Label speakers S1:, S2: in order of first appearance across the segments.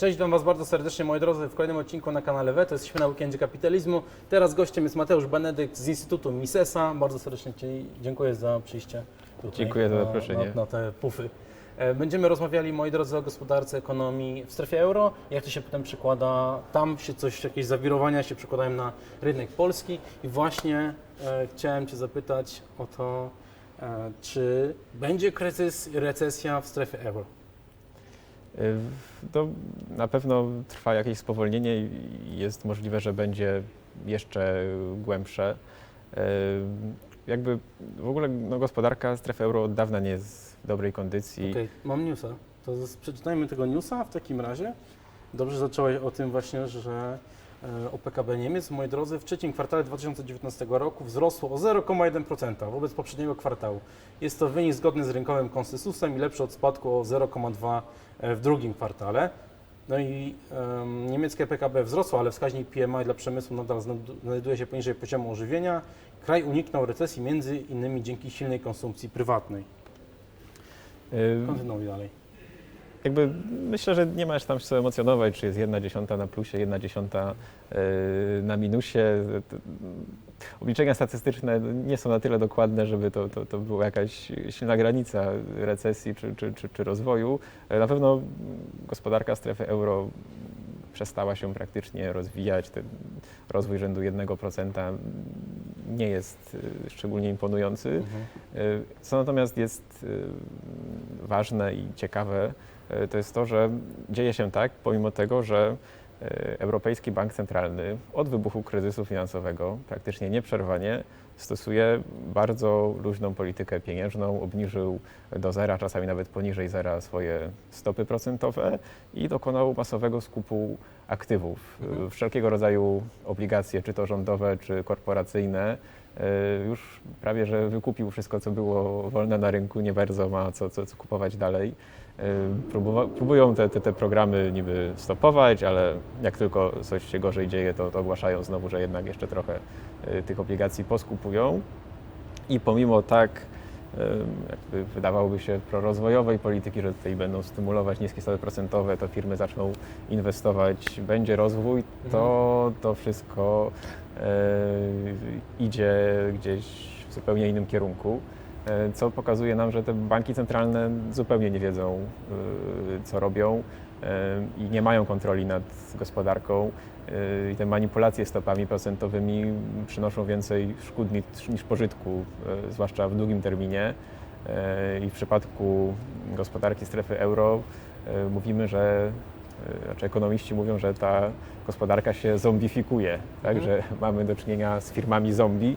S1: Cześć, witam Was bardzo serdecznie, moi drodzy, w kolejnym odcinku na kanale WE. To jesteśmy na weekendzie kapitalizmu. Teraz gościem jest Mateusz Benedykt z Instytutu Misesa. Bardzo serdecznie Ci dziękuję za przyjście. Tutaj
S2: Dziękuję za zaproszenie.
S1: Na, na te pufy. E, Będziemy rozmawiali, moi drodzy, o gospodarce, ekonomii w strefie euro, jak to się potem przekłada, tam się coś, jakieś zawirowania się przekładają na rynek polski i właśnie e, chciałem Cię zapytać o to, e, czy będzie kryzys i recesja w strefie euro?
S2: Y, To na pewno trwa jakieś spowolnienie i jest możliwe, że będzie jeszcze głębsze. Y, Jakby w ogóle no, gospodarka strefy euro od dawna nie jest w dobrej kondycji.
S1: Okej, mam newsa. To przeczytajmy tego newsa w takim razie. Dobrze zacząłeś o tym właśnie, że o PKB Niemiec, moi drodzy, w trzecim kwartale 2019 roku wzrosło o 0,1% wobec poprzedniego kwartału. Jest to wynik zgodny z rynkowym konsensusem i lepszy od spadku o 0,2% w drugim kwartale. No i em, niemieckie PKB wzrosło, ale wskaźnik PMI dla przemysłu nadal znajdu- znajduje się poniżej poziomu ożywienia. Kraj uniknął recesji między innymi dzięki silnej konsumpcji prywatnej. Kontynuuj dalej.
S2: Jakby myślę, że nie ma się tam się co emocjonować, czy jest jedna dziesiąta na plusie, jedna dziesiąta y, na minusie. Obliczenia statystyczne nie są na tyle dokładne, żeby to, to, to była jakaś silna granica recesji czy, czy, czy, czy rozwoju. Na pewno gospodarka strefy euro przestała się praktycznie rozwijać. Ten rozwój rzędu 1% nie jest y, szczególnie imponujący.
S1: Mhm.
S2: Co natomiast jest ważne i ciekawe, to jest to, że dzieje się tak, pomimo tego, że y, Europejski Bank Centralny od wybuchu kryzysu finansowego praktycznie nieprzerwanie stosuje bardzo luźną politykę pieniężną, obniżył do zera, czasami nawet poniżej zera swoje stopy procentowe i dokonał masowego skupu aktywów,
S1: Mhm.
S2: wszelkiego rodzaju obligacje, czy to rządowe, czy korporacyjne, już prawie że wykupił wszystko, co było wolne na rynku, nie bardzo ma co, co, co kupować dalej. Y, Próbowa- próbują te, te, te programy niby stopować, ale jak tylko coś się gorzej dzieje, to, to ogłaszają znowu, że jednak jeszcze trochę y, tych obligacji poskupują. I pomimo tak jakby wydawałoby się prorozwojowej polityki, że tutaj będą stymulować niskie stopy procentowe, to firmy zaczną inwestować, będzie rozwój, to to wszystko y, idzie gdzieś w zupełnie innym kierunku, co pokazuje nam, że te banki centralne zupełnie nie wiedzą, y, co robią y, i nie mają kontroli nad gospodarką. I te manipulacje stopami procentowymi przynoszą więcej szkód niż, pożytku, zwłaszcza w długim terminie. I w przypadku gospodarki strefy euro mówimy, że znaczy ekonomiści mówią, że ta gospodarka się zombifikuje, tak,
S1: Mhm.
S2: że mamy do czynienia z firmami zombie,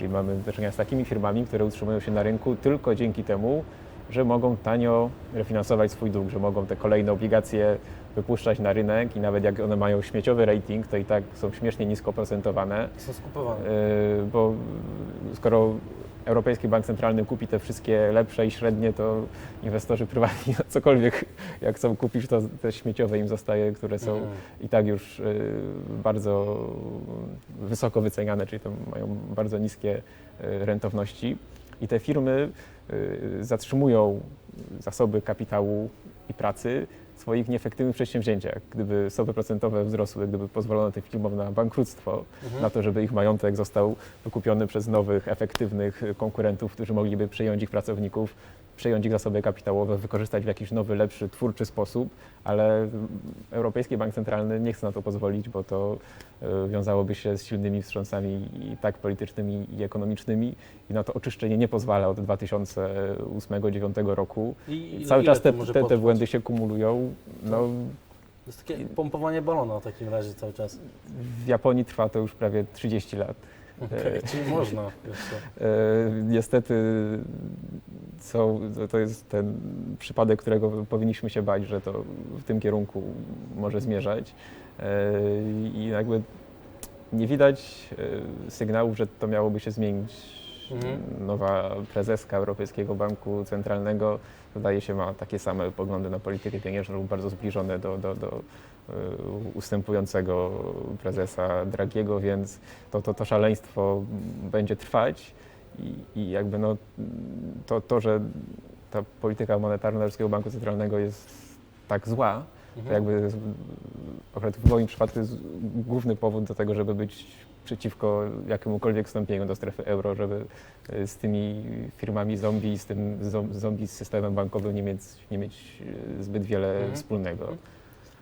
S2: czyli mamy do czynienia z takimi firmami, które utrzymują się na rynku tylko dzięki temu, że mogą tanio refinansować swój dług, że mogą te kolejne obligacje wypuszczać na rynek i nawet jak one mają śmieciowy rating, to i tak są śmiesznie nisko procentowane,
S1: Są skupowane.
S2: Yy, bo skoro Europejski Bank Centralny kupi te wszystkie lepsze i średnie, to inwestorzy prywatni no cokolwiek jak chcą kupić, to te śmieciowe im zostaje, które są
S1: Mhm.
S2: i tak już yy, bardzo wysoko wyceniane, czyli to mają bardzo niskie yy, rentowności. I te firmy yy, zatrzymują zasoby kapitału i pracy swoich nieefektywnych przedsięwzięciach. Gdyby stopy procentowe wzrosły, gdyby pozwolono tym firmom na bankructwo,
S1: Mhm.
S2: na to, żeby ich majątek został wykupiony przez nowych, efektywnych konkurentów, którzy mogliby przejąć ich pracowników, przejąć ich zasoby kapitałowe, wykorzystać w jakiś nowy, lepszy, twórczy sposób, ale Europejski Bank Centralny nie chce na to pozwolić, bo to e, wiązałoby się z silnymi wstrząsami i tak politycznymi i ekonomicznymi i na to oczyszczenie nie pozwala od 2008-2009 roku.
S1: I,
S2: cały czas te, te, te błędy się kumulują. No,
S1: To jest takie pompowanie balona w takim razie cały czas.
S2: w Japonii trwa to już prawie 30 lat.
S1: Okej, Czyli można jeszcze.
S2: E, Niestety są, to- jest ten przypadek, którego powinniśmy się bać, że to w tym kierunku może zmierzać. E, I jakby nie widać e, sygnałów, że to miałoby się zmienić.
S1: Mhm.
S2: Nowa prezeska Europejskiego Banku Centralnego zdaje się ma takie same poglądy na politykę pieniężną, bardzo zbliżone do, do, do e, ustępującego prezesa Dragiego, więc to, to, to szaleństwo będzie trwać i, i jakby no, to, to, że ta polityka monetarna Europejskiego Banku Centralnego jest tak zła, To
S1: Mhm.
S2: jakby akurat w moim przypadku jest główny powód do tego, żeby być przeciwko jakiemukolwiek wstąpieniu do strefy euro, żeby y, z tymi firmami zombie, z tym zom- zombie z systemem bankowym nie mieć, nie mieć y, zbyt wiele
S1: Mhm.
S2: wspólnego.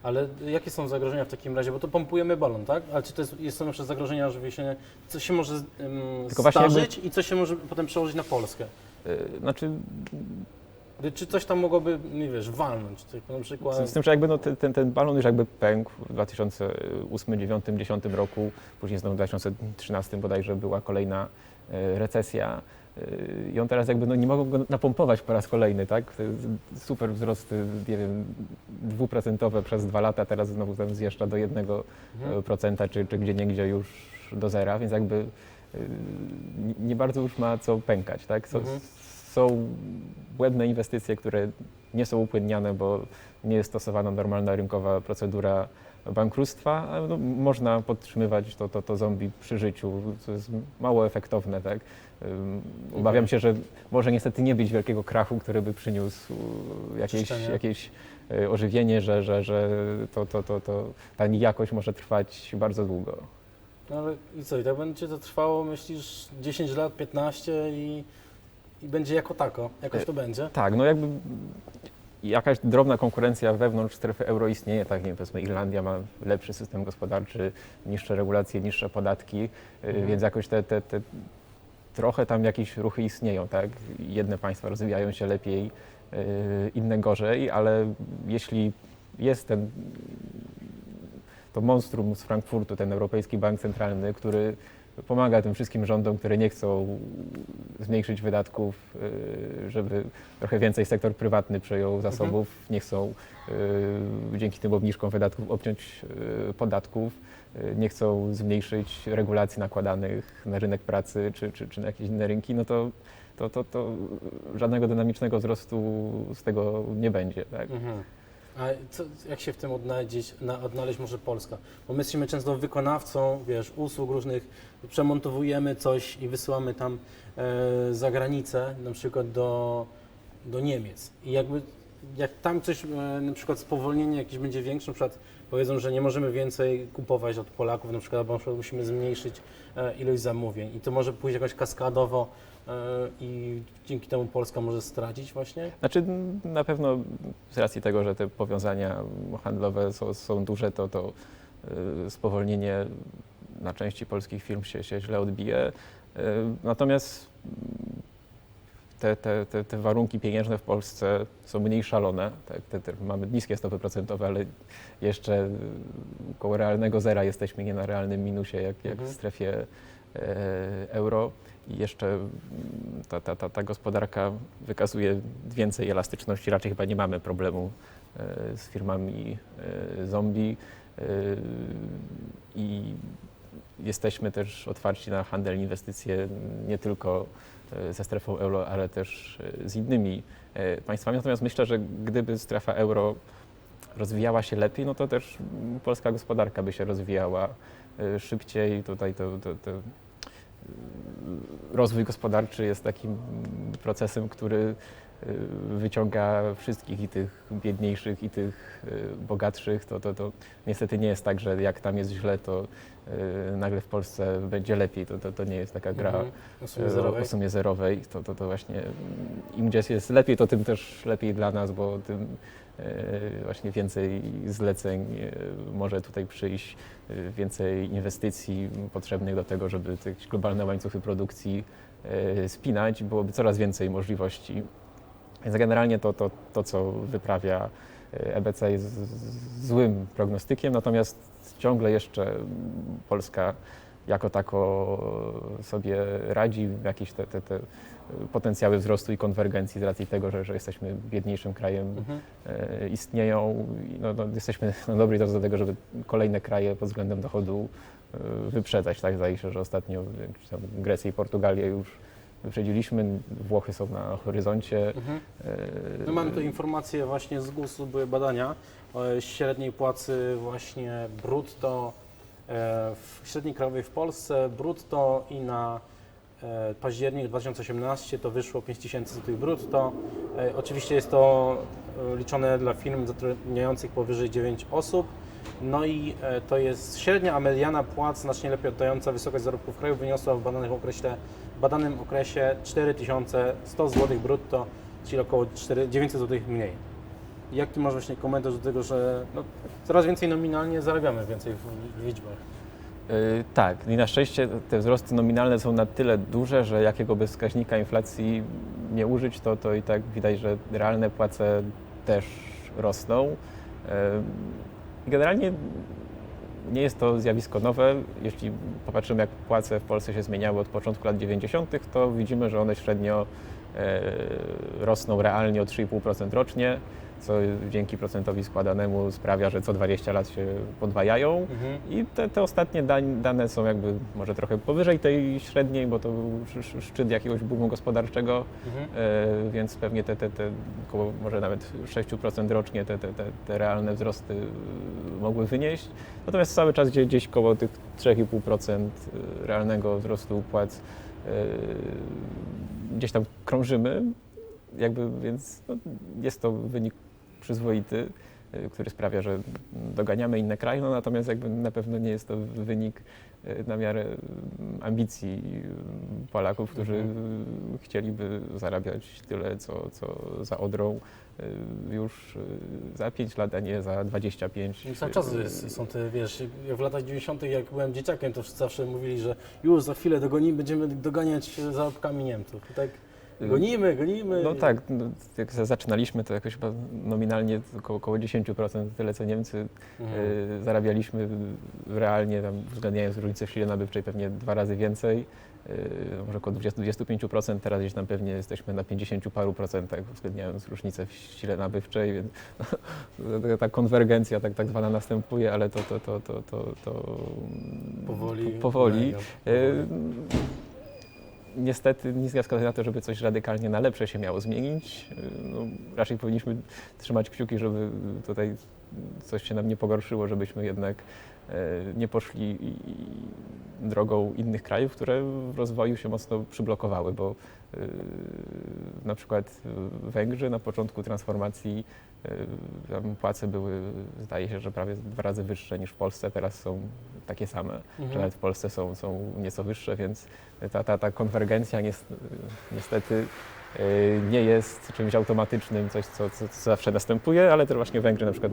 S1: Ale jakie są zagrożenia w takim razie? Bo to pompujemy balon, tak? Ale czy to jest, jest są jeszcze zagrożenia, że się, co się może um,
S2: jakby-
S1: i co się może potem przełożyć na Polskę?
S2: Y, Znaczy,
S1: Czy coś tam mogłoby, nie wiesz, walnąć? Tak, na przykład...
S2: z tym, że jakby no, ten, ten, balon już jakby pękł w 2008, 2009, 2010 roku, później znowu w 2013 bodajże była kolejna e, recesja. I on teraz jakby no, nie mogą go napompować po raz kolejny, tak? Super wzrosty, nie wiem, dwuprocentowe przez dwa lata, teraz znowu tam zjeżdża do jednego
S1: Mhm.
S2: e, procenta, czy, czy gdzie niegdzie już do zera, więc jakby e, nie- bardzo już ma co pękać, tak? Są,
S1: Mhm.
S2: są błędne inwestycje, które nie są upłynniane, bo nie jest stosowana normalna rynkowa procedura bankructwa, no, można podtrzymywać to, to, to zombie przy życiu, co jest mało efektowne, tak? Obawiam się, że może niestety nie być wielkiego krachu, który by przyniósł jakieś,
S1: Czyszczenie.
S2: jakieś y, ożywienie, że, że, że to, to, to, to ta nijakość może trwać bardzo długo.
S1: No ale i co, i tak będzie to trwało, myślisz, 10 lat, 15 i, i będzie jako tako, jakoś to będzie?
S2: Tak, no jakby jakaś drobna konkurencja wewnątrz strefy euro istnieje, tak, nie wiem, powiedzmy Irlandia ma lepszy system gospodarczy, niższe regulacje, niższe podatki, y,
S1: Mhm.
S2: więc jakoś te, te, te trochę tam jakieś ruchy istnieją, tak, jedne państwa rozwijają się lepiej, y, inne gorzej, ale jeśli jest ten to monstrum z Frankfurtu, ten Europejski Bank Centralny, który pomaga tym wszystkim rządom, które nie chcą zmniejszyć wydatków, y, żeby trochę więcej sektor prywatny przejął zasobów, nie chcą y, dzięki tym obniżkom wydatków obciąć y, podatków, nie chcą zmniejszyć regulacji nakładanych na rynek pracy czy, czy, czy na jakieś inne rynki, no to, to, to, to żadnego dynamicznego wzrostu z tego nie będzie. Tak?
S1: Mhm. A co, jak się w tym odnaleźć, na, odnaleźć może Polska? Bo my jesteśmy często wykonawcą, wiesz, usług różnych, przemontowujemy coś i wysyłamy tam e, za granicę, na przykład do, do Niemiec. I jakby, jak tam coś, e, na przykład spowolnienie jakieś będzie większe, na przykład powiedzą, że nie możemy więcej kupować od Polaków, na przykład, albo na przykład musimy zmniejszyć e, ilość zamówień i to może pójść jakoś kaskadowo i dzięki temu Polska może stracić właśnie?
S2: Znaczy na pewno z racji tego, że te powiązania handlowe są, są duże, to, to y, spowolnienie na części polskich firm się, się źle odbije. Y, Natomiast te, te, te, te warunki pieniężne w Polsce są mniej szalone. Tak, te, mamy niskie stopy procentowe, ale jeszcze koło realnego zera jesteśmy nie na realnym minusie, jak, jak
S1: Mhm.
S2: w strefie e, euro. I jeszcze mm, ta, ta, ta, ta gospodarka wykazuje więcej elastyczności. Raczej chyba nie mamy problemu e, z firmami e, zombie. e, I jesteśmy też otwarci na handel, inwestycje nie tylko e, ze strefą euro, ale też e, z innymi e, państwami. Natomiast myślę, że gdyby strefa euro rozwijała się lepiej, no to też polska gospodarka by się rozwijała e, szybciej. Tutaj to, to, to rozwój gospodarczy jest takim procesem, który y, wyciąga wszystkich i tych biedniejszych, i tych y, bogatszych. To, to, to niestety nie jest tak, że jak tam jest źle, to y, nagle w Polsce będzie lepiej. To, to, to nie jest taka gra
S1: Mhm. O sumie zerowej.
S2: o sumie zerowej. To, to, to właśnie mm, im gdzieś jest lepiej, to tym też lepiej dla nas, bo tym właśnie więcej zleceń e, może tutaj przyjść, e, więcej inwestycji potrzebnych do tego, żeby te globalne łańcuchy produkcji e, spinać, byłoby coraz więcej możliwości. Więc generalnie to, to, to co wyprawia e, EBC jest złym prognostykiem, natomiast ciągle jeszcze Polska jako tako sobie radzi, jakieś te, te, te potencjały wzrostu i konwergencji z racji tego, że, że jesteśmy biedniejszym krajem
S1: Mhm.
S2: e, istnieją. No, no, jesteśmy na dobrej drodze do tego, żeby kolejne kraje pod względem dochodu e, wyprzedzać. Tak zdaje się, że ostatnio tam Grecję i Portugalię już wyprzedziliśmy, Włochy są na horyzoncie.
S1: Mhm.
S2: e,
S1: No mam tu informacje właśnie z GUS-u, były badania o średniej płacy właśnie brutto, w średniej krajowej w Polsce, brutto i na październik 2018 to wyszło 5000 zł brutto. E, Oczywiście jest to e, liczone dla firm zatrudniających powyżej 9 osób. No i e, to jest średnia, a mediana płac znacznie lepiej oddająca wysokość zarobków w kraju wyniosła w badanym okresie, badanym okresie 4100 zł brutto, czyli około 4, 900 zł mniej. Jaki masz właśnie komentarz do tego, że no, coraz więcej nominalnie zarabiamy więcej w liczbach?
S2: Yy, Tak, i na szczęście te wzrosty nominalne są na tyle duże, że jakiego by wskaźnika inflacji nie użyć, to, to i tak widać, że realne płace też rosną. Yy, Generalnie nie jest to zjawisko nowe. Jeśli popatrzymy, jak płace w Polsce się zmieniały od początku lat 90., to widzimy, że one średnio rosną realnie o 3,5% rocznie, co dzięki procentowi składanemu sprawia, że co 20 lat się podwajają. I te, te ostatnie dane są jakby może trochę powyżej tej średniej, bo to był sz- sz- szczyt jakiegoś boomu gospodarczego, e, więc pewnie te, te, te około może nawet 6% rocznie te, te, te, te realne wzrosty e, mogły wynieść. Natomiast cały czas gdzieś, gdzieś koło tych 3,5% realnego wzrostu płac e, gdzieś tam krążymy, jakby, więc no, jest to wynik przyzwoity, który sprawia, że doganiamy inne kraje, no, natomiast jakby na pewno nie jest to wynik y, na miarę y, ambicji y, Polaków, którzy
S1: Mhm.
S2: y, chcieliby zarabiać tyle, co, co za Odrą y, już y, za 5 lat, a nie za 25.
S1: No, Cały czas jest, są te, wiesz, jak w latach 90., jak byłem dzieciakiem, to wszyscy zawsze mówili, że już za chwilę dogonimy, będziemy doganiać zarobkami Niemców. I tak gonimy, gonimy.
S2: No tak, no, jak zaczynaliśmy, to jakoś chyba nominalnie około, około 10% tyle co Niemcy
S1: Mhm.
S2: y, zarabialiśmy realnie, tam uwzględniając różnicę w sile nabywczej pewnie dwa razy więcej, y, może około 20, 25%, teraz gdzieś tam pewnie jesteśmy na 50 paru procentach, uwzględniając różnicę w sile nabywczej, więc ta konwergencja tak, tak zwana następuje, ale to, to, to, to, to, to
S1: Powoli.
S2: po- powoli.
S1: mega,
S2: Y, Niestety nic nie wskazuje na to, żeby coś radykalnie na lepsze się miało zmienić. Y, No, raczej powinniśmy trzymać kciuki, żeby tutaj coś się nam nie pogorszyło, żebyśmy jednak nie poszli drogą innych krajów, które w rozwoju się mocno przyblokowały, bo y, na przykład Węgrzy na początku transformacji tam płace były, zdaje się, że prawie dwa razy wyższe niż w Polsce, teraz są takie same że
S1: Mhm.
S2: nawet w Polsce są, są nieco wyższe, więc ta, ta, ta konwergencja nies- niestety nie jest czymś automatycznym, coś, co, co, co zawsze następuje, ale też właśnie Węgry na przykład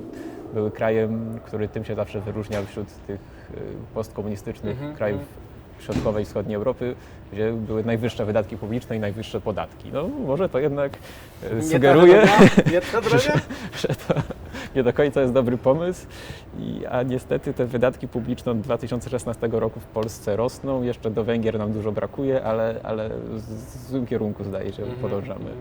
S2: były krajem, który tym się zawsze wyróżniał wśród tych y, postkomunistycznych
S1: Mhm,
S2: krajów środkowej i wschodniej Europy, gdzie były najwyższe wydatki publiczne i najwyższe podatki. No może to jednak y,
S1: Nie ta
S2: sugeruje,
S1: droga? Nie ta droga?
S2: że to nie do końca jest dobry pomysł, I, a niestety te wydatki publiczne od 2016 roku w Polsce rosną. Jeszcze do Węgier nam dużo brakuje, ale, ale w złym kierunku zdaje się
S1: Mhm,
S2: podążamy.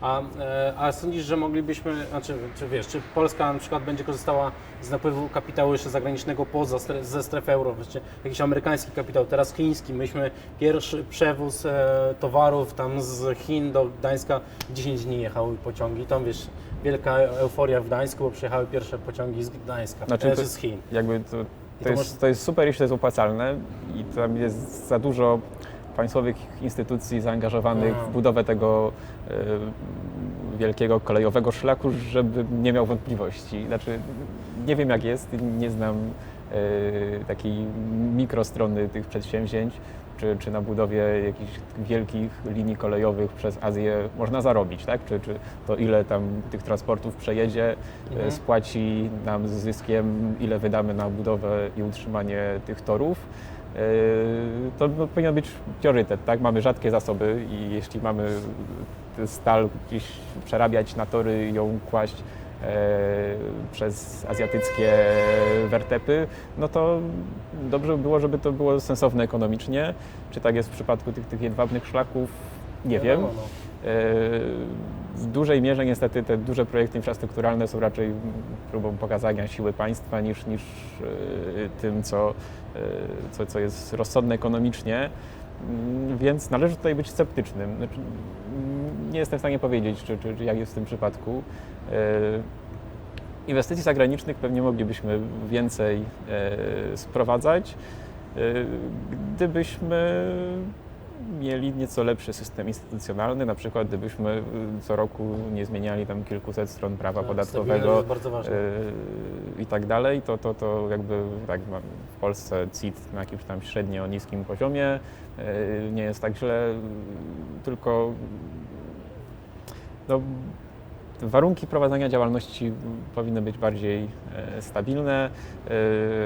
S1: A, e, a sądzisz, że moglibyśmy, znaczy, czy wiesz, czy Polska na przykład będzie korzystała z napływu kapitału jeszcze zagranicznego poza stre, ze strefy euro, właśnie jakiś amerykański kapitał, teraz chiński. Myśmy pierwszy przewóz e, towarów tam z Chin do Gdańska 10 dni jechały pociągi. Tam wiesz, wielka euforia w Gdańsku, bo przyjechały pierwsze pociągi z Gdańska,
S2: Znaczy, to-
S1: z Chin.
S2: Jakby to, to,
S1: to
S2: jest,
S1: może-
S2: to jest super, jeśli to jest opłacalne i tam jest za dużo państwowych instytucji zaangażowanych
S1: No.
S2: w budowę tego e, wielkiego kolejowego szlaku, żeby nie miał wątpliwości. Znaczy, nie wiem jak jest, nie znam e, takiej mikrostrony tych przedsięwzięć, czy, czy na budowie jakichś wielkich linii kolejowych przez Azję można zarobić, tak? Czy, czy to ile tam tych transportów przejedzie,
S1: Mhm.
S2: e, spłaci nam z zyskiem, ile wydamy na budowę i utrzymanie tych torów. E, To no, powinien być priorytet, tak? Mamy rzadkie zasoby i jeśli mamy stal gdzieś przerabiać na tory i ją kłaść przez azjatyckie wertepy, no to dobrze by było, żeby to było sensowne ekonomicznie. Czy tak jest w przypadku tych, tych jedwabnych szlaków? Nie wiem.
S1: No.
S2: W dużej mierze niestety te duże projekty infrastrukturalne są raczej próbą pokazania siły państwa niż, niż e, tym, co, e, co, co jest rozsądne ekonomicznie. Mm, Więc należy tutaj być sceptycznym. Znaczy, mm, nie jestem w stanie powiedzieć, czy, czy, czy jak jest w tym przypadku. E, Inwestycji zagranicznych pewnie moglibyśmy więcej e, sprowadzać, e, gdybyśmy mieli nieco lepszy system instytucjonalny, na przykład gdybyśmy y, co roku nie zmieniali tam kilkuset stron prawa
S1: Tak,
S2: podatkowego, yy, i tak dalej, to, to, to jakby tak w Polsce CIT na jakimś tam średnio niskim poziomie, yy, nie jest tak źle, tylko no, warunki prowadzenia działalności powinny być bardziej e, stabilne.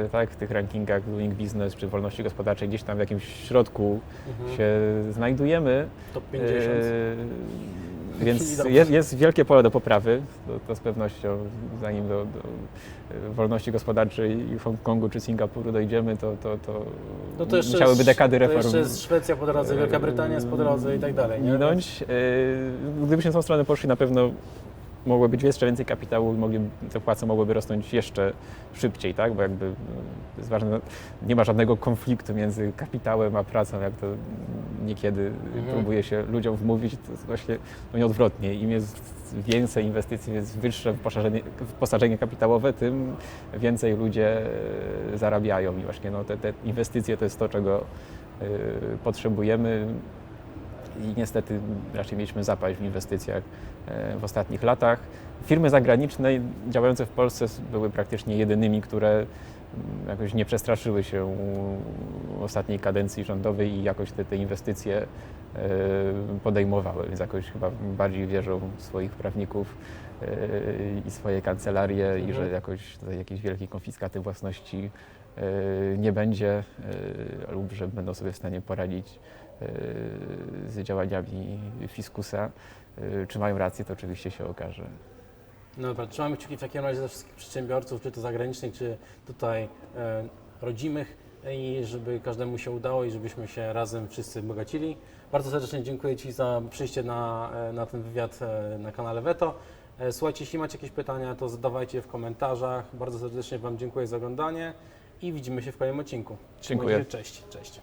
S2: E, tak, w tych rankingach Doing Business czy wolności gospodarczej gdzieś tam w jakimś środku
S1: Mhm.
S2: się znajdujemy.
S1: Top 50.
S2: E, Więc jest, jest wielkie pole do poprawy, to, to z pewnością, zanim do, do wolności gospodarczej Hongkongu czy Singapuru dojdziemy, to, to, to,
S1: No to
S2: musiałyby
S1: jest-
S2: dekady
S1: To
S2: reform
S1: jeszcze jest Szwecja po drodze, Wielka Brytania jest po drodze i tak dalej. Nie?
S2: minąć. Gdybyśmy tą stronę poszli, na pewno mogło być jeszcze więcej kapitału, mogli, te płace mogłyby rosnąć jeszcze szybciej, tak? Bo jakby jest ważne, nie ma żadnego konfliktu między kapitałem a pracą, jak to niekiedy
S1: Mhm.
S2: próbuje się ludziom wmówić, to jest właśnie no nie odwrotnie. Im jest więcej inwestycji, jest wyższe wyposażenie, wyposażenie kapitałowe, tym więcej ludzie e, zarabiają i właśnie no, te, te inwestycje to jest to, czego e, potrzebujemy i niestety raczej mieliśmy zapaść w inwestycjach e, w ostatnich latach. Firmy zagraniczne działające w Polsce były praktycznie jedynymi, które jakoś nie przestraszyły się ostatniej kadencji rządowej i jakoś te, te inwestycje e, podejmowały, więc jakoś chyba bardziej wierzą w swoich prawników e, i swoje kancelarie i
S1: Mhm.
S2: że jakoś tutaj jakiejś wielkiej konfiskaty własności nie będzie e, lub że będą sobie w stanie poradzić e, z działaniami fiskusa. Czy mają rację, to oczywiście się okaże.
S1: No dobra, trzymamy kciuki w takim razie za wszystkich przedsiębiorców, czy to zagranicznych, czy tutaj e, rodzimych i żeby każdemu się udało i żebyśmy się razem wszyscy bogacili. Bardzo serdecznie dziękuję Ci za przyjście na, e, na ten wywiad e, na kanale Veto. Słuchajcie, jeśli macie jakieś pytania, to zadawajcie je w komentarzach. Bardzo serdecznie Wam dziękuję za oglądanie i widzimy się w kolejnym odcinku.
S2: Dziękuję.
S1: Cześć, cześć.